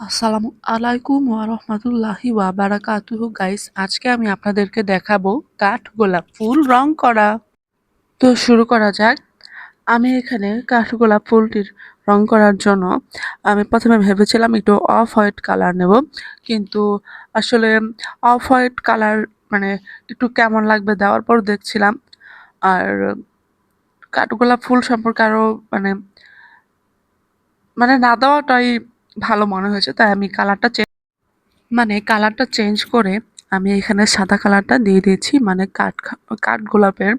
আসসালামু আলাইকুম ওয়া রাহমাতুল্লাহি ওয়া বারাকাতুহু গাইস আজকে আমি আপনাদেরকে দেখাবো কাঠ গোলাপ ফুল রং করা। তো শুরু করা যাক। আমি এখানে কাঠ গোলাপ ফুলটির রং করার জন্য আমি প্রথমে ভেবেছিলাম একটু অফ হোয়াইট কালার নেব। কিন্তু আসলে অফ হোয়াইট কালার মানে একটু কেমন লাগবে দেওয়ার পর দেখছিলাম। আর কাঠগোলাপ ফুল সম্পর্কে আরও মানে মানে না দেওয়াটাই ভালো মনে হয়েছে, তাই আমি কালারটা চেঞ্জ মানে কালারটা চেঞ্জ করে আমি এখানে সাদা কালারটা দিয়ে দিয়েছি মানে কাঠ কাঠ গোলাপের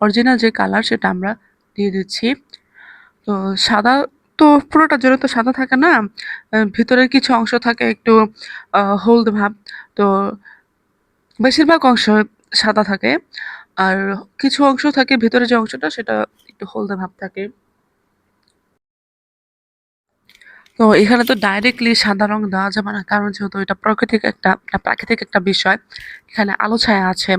অরিজিনাল যে কালার সেটা আমরা দিয়ে দিচ্ছি। তো সাদা তো পুরোটা জোরে তো সাদা থাকে না ভিতরের কিছু অংশ থাকে একটু হলদে ভাব, তো বেশিরভাগ অংশ সাদা থাকে। আর কিছু অংশ থাকে ভিতরে যে অংশটা সেটা একটু হলদে ভাব থাকে। তো এখানে তো ডাইরেক্টলি সাদা রং দেওয়া যাবে না, কারণ যেহেতু এটা প্রাকৃতিক একটা প্রাকৃতিক একটা বিষয়, এখানে আলো ছায়া আছে।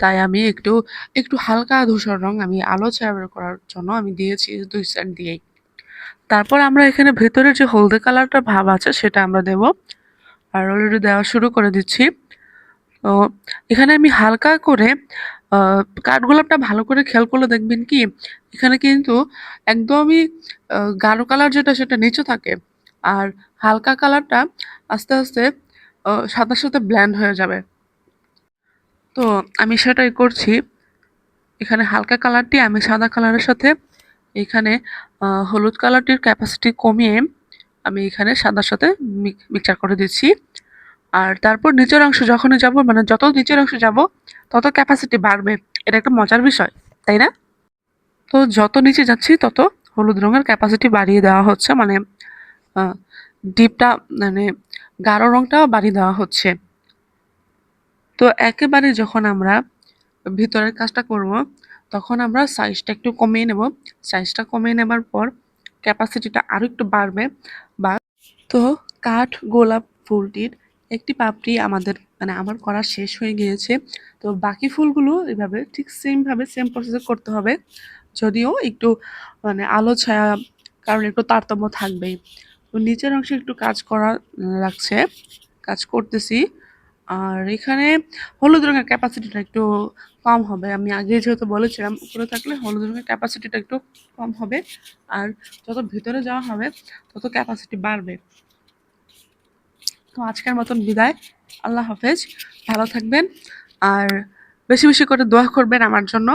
তাই আমি একটু একটু হালকা ধূসর রং আমি আলো ছায়া বের করার জন্য আমি দিয়েছি দুই সাইড দিয়েই। তারপর আমরা এখানে ভেতরে যে হলদে কালারটা ভাব আছে সেটা আমরা দেব। আর অলরেডি দেওয়া শুরু করে দিচ্ছি। এখানে আমি হালকা করে কাঠগোলাপটা ভালো করে খেয়াল করলে দেখবেন কি, এখানে কিন্তু একদমই গাঢ় কালার যেটা সেটা নিচে থাকে। আর হালকা কালারটা আস্তে আস্তে সাদার সাথে ব্ল্যান্ড হয়ে যাবে। তো আমি সেটাই করছি। এখানে হালকা কালারটি, আমি সাদা কালারের সাথে এখানে হলুদ কালারটির ক্যাপাসিটি কমিয়ে আমি এখানে সাদার সাথে মিক্সচার করে দিচ্ছি। আর তারপর নিচের অংশ যখনই যাব মানে যত নিচের অংশ যাব, তত ক্যাপাসিটি বাড়বে। এটা একটা মজার বিষয়, তাই না? তো যত নিচে যাচ্ছি, তত হলুদ রঙের ক্যাপাসিটি বাড়িয়ে দেওয়া হচ্ছে মানে ডিপটা মানে গাঢ় রঙটাও বাড়িয়ে দেওয়া হচ্ছে। তো একেবারে যখন আমরা ভিতরের কাজটা করব, তখন আমরা সাইজটা একটু কমিয়ে নেব। সাইজটা কমিয়ে নেবার পর ক্যাপাসিটিটা আরও একটু বাড়বে। বা, তো কাঠ গোলাপ ফুলটির একটি পাপড়ি আমাদের মানে আমার করা শেষ হয়ে গিয়েছে। তো বাকি ফুলগুলো এভাবে ঠিক সেমভাবে সেম প্রসেসে করতে হবে। যদিও একটু মানে আলো ছায়া কারণ একটু তারতম্য থাকবেই। তো নিচের অংশে একটু কাজ করা লাগছে, কাজ করতেছি। আর এখানে হলুদ রঙের ক্যাপাসিটিটা একটু কম হবে। আমি আগে যেহেতু বলেছিলাম, উপরে থাকলে হলুদ রঙের ক্যাপাসিটিটা একটু কম হবে। আর যত ভিতরে যাওয়া হবে, তত ক্যাপাসিটি বাড়বে। তো আজকের মতন বিদায়। আল্লাহ হাফেজ। ভালো থাকবেন। আর বেশি বেশি করে দোয়া করবেন আমার জন্য।